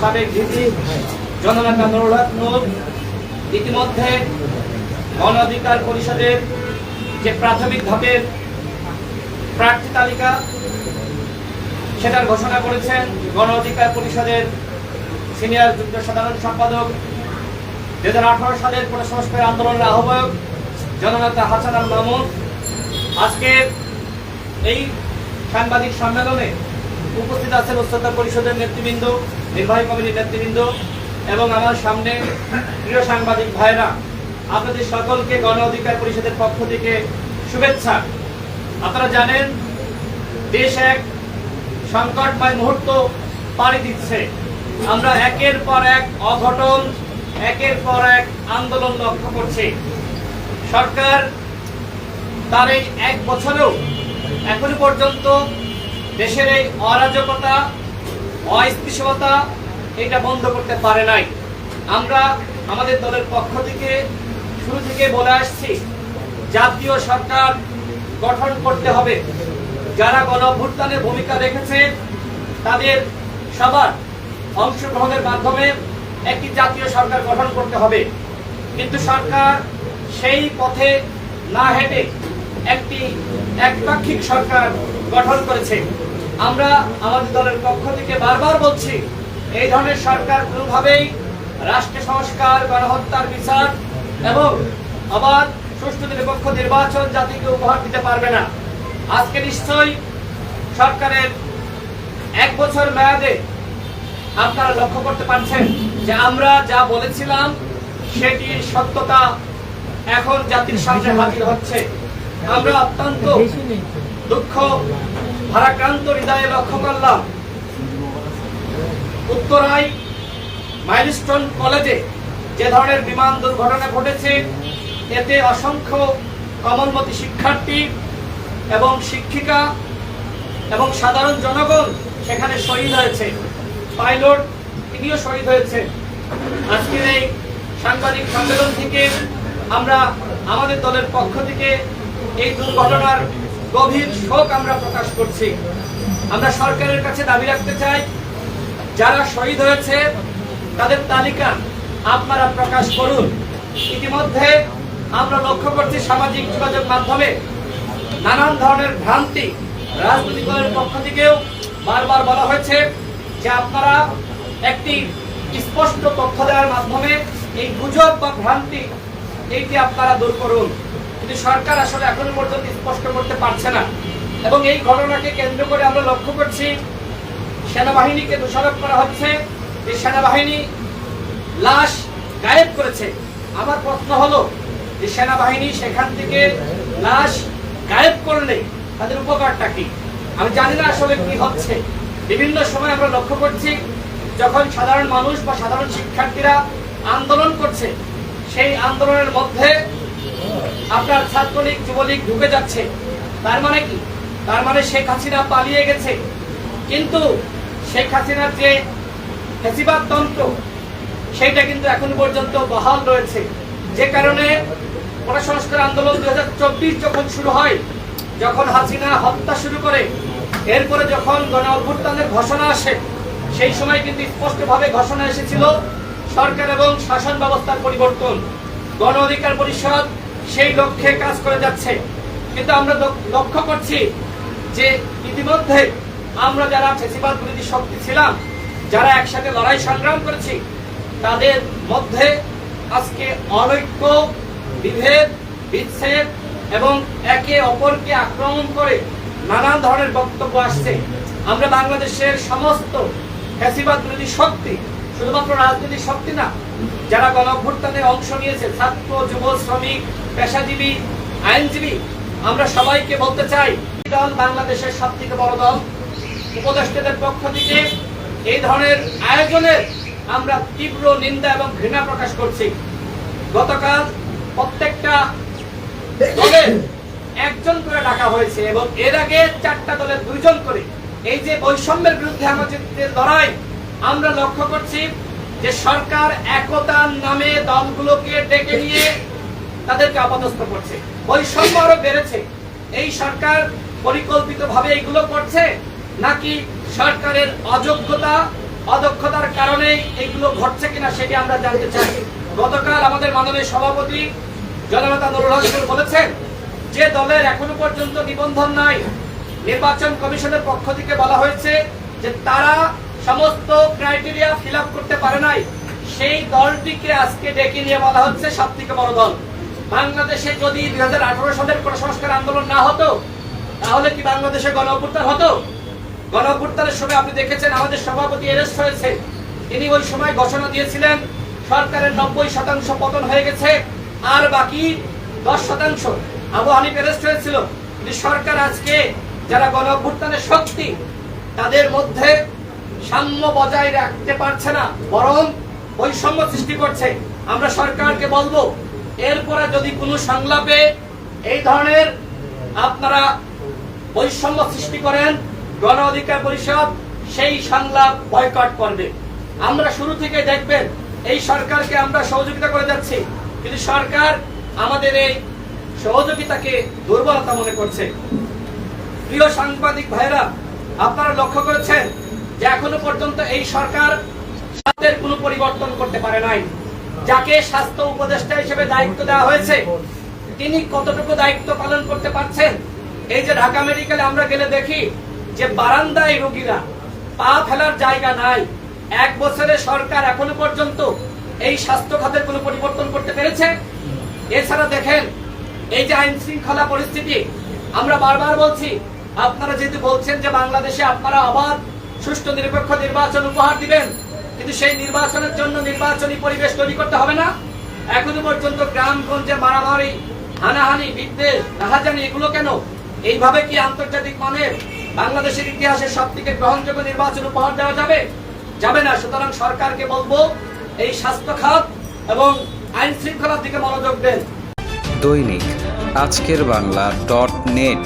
সাবেক ইতিমধ্যে গণ অধিকার পরিষদের যে প্রাথমিক ধাপের প্রার্থী তালিকা, সেটার ঘোষণা করেছেন গণ অধিকার পরিষদের সিনিয়র যুগ্ম সাধারণ সম্পাদক। দু হাজার আঠারো সালের সংস্কার আন্দোলনের আহ্বায়ক জননেতা হাসান আল মামুন। আজকে এই সাংবাদিক সম্মেলনে উপস্থিত আছেন উচ্চতর পরিষদের নেতৃবৃন্দ, নির্বাহী কমিটির নেতৃবৃন্দ এবং আমার সামনে প্রিয় সাংবাদিক ভাইরা, আপনাদের সকলকে গণ অধিকার পরিষদের পক্ষ থেকে শুভেচ্ছা। আপনারা জানেন, দেশ এক সংকটময় মুহূর্ত পাড়ি দিচ্ছে। আমরা একের পর এক অঘটন, একের পর এক আন্দোলন লক্ষ্য করছি। সরকার তার এই এক বছরেও এখন পর্যন্ত দেশের এই অরাজকতা, অস্থিতিশীলতা এটা বন্ধ করতে পারে নাই। আমরা আমাদের দলের পক্ষ থেকে শুরু থেকে বলে আসছি, জাতীয় সরকার গঠন করতে হবে। যারা গণভ্যুত্থানে ভূমিকা রেখেছে, তাদের সবার অংশগ্রহণের মাধ্যমে একটি জাতীয় সরকার গঠন করতে হবে। কিন্তু সরকার সেই পথে না হেঁটে একটি একপাক্ষিক সরকার গঠন করেছে। আমরা আমাদের দলের পক্ষ থেকে বারবার বলছি, এই ধরনের সরকার কোনোভাবেই রাষ্ট্র সংস্কার, গণহত্যার বিচার এবং আবার সুষ্ঠু নিরপেক্ষ নির্বাচন জাতিকে উপহার দিতে পারবে না। আজকে নিশ্চয়ই সরকারের এক বছর মেয়াদে আপনারা লক্ষ্য করতে পারছেন যে আমরা যা বলেছিলাম সেটির সত্যতা এখন জাতির সামনে হাজির হচ্ছে। আমরা অত্যন্ত দুঃখ ভারাক্রান্ত হৃদয়ে লক্ষ্য করলাম। উত্তরায় মাইলস্টোন কলেজে যে ধরনের বিমান দুর্ঘটনা ঘটেছে, এতে অসংখ্য কমলমতি শিক্ষার্থী এবং শিক্ষিকা এবং সাধারণ জনগণ সেখানে শহীদ হয়েছে। পাইলট তিনিও শহীদ হয়েছে আজকের এই সাংবাদিক সম্মেলন থেকে আমরা আমাদের দলের পক্ষ থেকে এই দুর্ঘটনার গভীর শোক আমরা প্রকাশ করছি। আমরা সরকারের কাছে দাবি রাখতে চাই, যারা শহীদ হয়েছে, তাদের তালিকা আপনারা প্রকাশ করুন। ইতিমধ্যে আমরা লক্ষ্য করছি সামাজিক যোগাযোগ মাধ্যমে নানান ধরনের ভ্রান্তি রাজনৈতিক দলের পক্ষ থেকেও বারবার বলা হয়েছে যে আপনারা একটি স্পষ্ট তথ্য দেওয়ার মাধ্যমে এই গুজব বা ভ্রান্তি, এইটি আপনারা দূর করুন। কিন্তু সরকার আসলে এখনও পর্যন্ত স্পষ্ট করতে পারছে না। এবং এই ঘটনাকে কেন্দ্র করে আমরা লক্ষ্য করছি, সেনাবাহিনীকে দোষারোপ করা হচ্ছে। যে সেনাবাহিনী লাশ গায়েব করেছে। আমার প্রশ্ন হলো, যে সেনাবাহিনী সেখান থেকে লাশ গায়েব করলে তাদের উপকারটা কি? আমি জানি না আসলে কি হচ্ছে। বিভিন্ন সময় আমরা লক্ষ্য করছি, যখন সাধারণ মানুষ বা সাধারণ শিক্ষার্থীরা আন্দোলন করছে, সেই আন্দোলনের মধ্যে আপনার ছাত্রলীগ, যুবলীগ ঢুকে যাচ্ছে। তার মানে কি? তার মানে শেখ হাসিনা পালিয়ে গেছে। কিন্তু শেখ হাসিনার যে ফেসিবাদ তন্ত্র সেটা কিন্তু এখন পর্যন্ত বহাল রয়েছে। যে কারণে সংস্কার আন্দোলন দু হাজার চব্বিশ যখন শুরু হয়, যখন হাসিনা হত্যা শুরু করে, এরপরে যখন গণ অভ্যুত্থানের ঘোষণা আসে, সেই সময় কিন্তু স্পষ্টভাবে ঘোষণা এসেছিল, সরকার এবং শাসন ব্যবস্থার পরিবর্তন, গণ অধিকার পরিষদ সেই লক্ষ্যে কাজ করে যাচ্ছে। কিন্তু আমরা লক্ষ্য করছি যে ইতিমধ্যে আমরা যারা ফেসিবাদ বিরোধী শক্তি ছিলাম, যারা একসাথে লড়াই সংগ্রাম করেছি, তাদের মধ্যে আজকে অনৈক্য, বিভেদ, বিচ্ছেদ এবং একে অপরকে আক্রমণ করে নানান ধরনের বক্তব্য আসছে। আমরা বাংলাদেশের সমস্ত ফ্যাসিবাদ বিরোধী শক্তি, শুধুমাত্র রাজনৈতিক শক্তি না, যারা গণঅভ্যুত্থানে অংশ নিয়েছে, ছাত্র যুব শ্রমিক পেশাজীবী, আইনজীবী, আমরা সবাইকে বলতে চাই দল বাংলাদেশের সব থেকে বড় দল। উপদেষ্টাদের পক্ষ থেকে এই ধরনের আয়োজনের আমরা তীব্র নিন্দা এবং ঘৃণা প্রকাশ করছি। গতকাল প্রত্যেকটা দলের একজন করে ডাকা হয়েছে এবং এর আগে চারটা দলের দুইজন করে এই যে বৈষম্যের বিরুদ্ধে আমাদের লড়াই, আমরা লক্ষ্য করছি যে সরকার একতার নামে দলগুলোকে ডেকে নিয়ে তাদেরকে আপাতস্থ করছে। বৈষম্য আরও বেড়েছে। এই সরকার পরিকল্পিতভাবে এইগুলো করছে নাকি সরকারের অযোগ্যতা, অদক্ষতার কারণে এগুলো ঘটছে কিনা সেটি আমরা জানতে চাই। গতকাল আমাদের মাননীয় সভাপতি জননেতা নুরুল হাসান বলেছেন, যে দলের এখনও পর্যন্ত নিবন্ধন নাই, নির্বাচন কমিশনের পক্ষ থেকে বলা হয়েছে যে তারা সমস্ত ক্রাইটেরিয়া ফিল করতে পারে নাই। সেই দলটিকে আজকে ডেকে নিয়ে বলা হচ্ছে সব থেকে বড় দল। বাংলাদেশে যদি দুই হাজার আঠারো সালের সংস্কার আন্দোলন না হতো, তাহলে কি বাংলাদেশে গণ অভ্যুত্থান হতো? গণ অভ্যুত্থানের সময় আপনি দেখেছেন আমাদের সভাপতি এরেস্ট হয়েছে। তিনি ওই সময় ঘোষণা দিয়েছিলেন, সরকারের নব্বই শতাংশ পতন হয়ে গেছে, আর বাকি দশ শতাংশ। আবু হানিফ এরেস্ট হয়েছিল। কিন্তু সরকার আজকে যারা গণ অভ্যুত্থানের শক্তি, তাদের মধ্যে সাম্য বজায় রাখতে পারছে না, বরং বৈষম্য সৃষ্টি করছে। আমরা সরকারকে বলব এরপরে যদি কোনো সংলাপে এই ধরনের আপনারা বৈষম্য সৃষ্টি করেন, গণ অধিকার পরিষদ সেই সংলাপ বয়কট করবে। আমরা শুরু থেকে দেখবেন এই সরকারকে আমরা সহযোগিতা করে যাচ্ছি, কিন্তু সরকার আমাদের এই সহযোগিতাকে দুর্বলতা মনে করছে। প্রিয় সাংবাদিক ভাইরা আপনারা লক্ষ্য করেছেন যে এখনও পর্যন্ত এই সরকার কোনো পরিবর্তন করতে পারে নাই। যাকে স্বাস্থ্য উপদেষ্টা হিসেবে দায়িত্ব দেওয়া হয়েছে, তিনি কতটুকু দায়িত্ব পালন করতে পারছেন? এই যে ঢাকা মেডিকেলে আমরা গেলে দেখি যে বারান্দায় রোগীরা পা ফেলার জায়গা নাই। এক বছরে সরকার এখনও পর্যন্ত এই স্বাস্থ্য খাতের কোনো পরিবর্তন করতে পেরেছে? এছাড়া দেখেন, এই যে আইন শৃঙ্খলা পরিস্থিতি, আমরা বারবার বলছি, আপনারা যেহেতু বলছেন যে বাংলাদেশে আপনারা আবার সুষ্ঠু নিরপেক্ষ নির্বাচন উপহার দিবেন কিন্তু সেই নির্বাচনের জন্য নির্বাচনী পরিবেশ তৈরি করতে হবে না। এখনও পর্যন্ত গ্রামগঞ্জে মারামারি, হানাহানি, বিদ্বেষ রাহাজানি এগুলো কেন? এইভাবে কি আন্তর্জাতিক মানের বাংলাদেশের ইতিহাসে সব থেকে গ্রহণযোগ্য নির্বাচন উপহার দেওয়া যাবে? যাবে না। সুতরাং সরকারকে বলব, এই স্বাস্থ্য খাত এবং আইন শৃঙ্খলার দিকে মনোযোগ দেন। দৈনিক আজকের বাংলা ডট নেট।